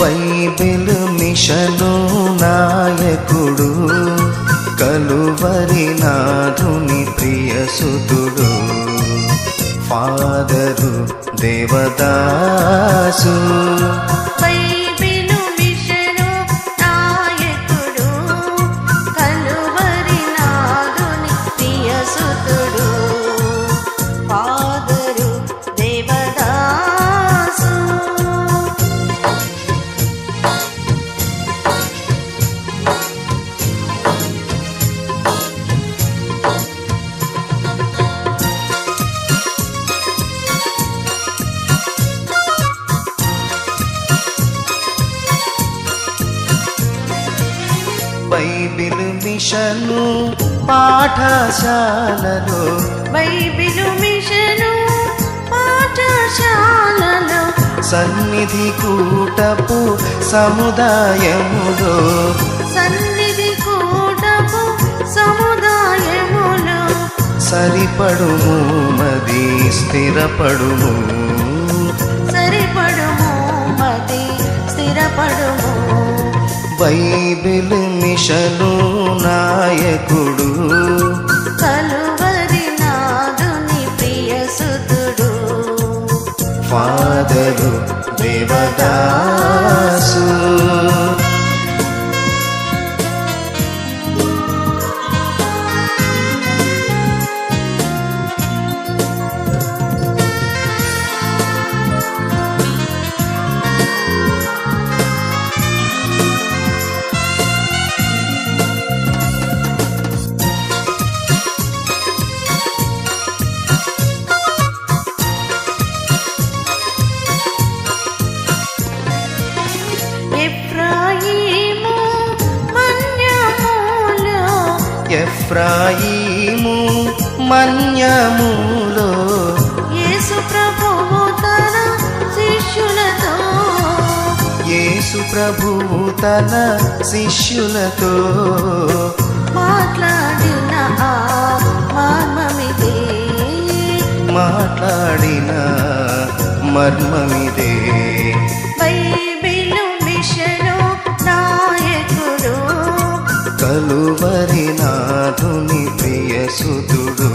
Bible machine నాయకుడు కలువరి నాథుని ప్రియసుతుడు father Devadasu. Bible Bible mission పాఠశాలలో. బైబిలు మిషను పాఠశాలలో. సన్నిధి కూటపు సముదాయములో. సన్నిధి కూటపు సముదాయములు. సరిపడుము మది స్థిరపడుము. సరిపడుము మది స్థిరపడుము. బైబిల్ మిషను నాయకుడు. కలువరి నాదుని ప్రియసుతుడు ఫాదరు దేవదాసు. ఎఫ్రాయిము మన్యములో యేసు ప్రభువు తన శిష్యులతో. యేసు ప్రభువు తన శిష్యులతో మాట్లాడిన ఆ మర్మమిదే. మాట్లాడిన మర్మమిదే. కలువరి నాథుని ప్రియసుతుడు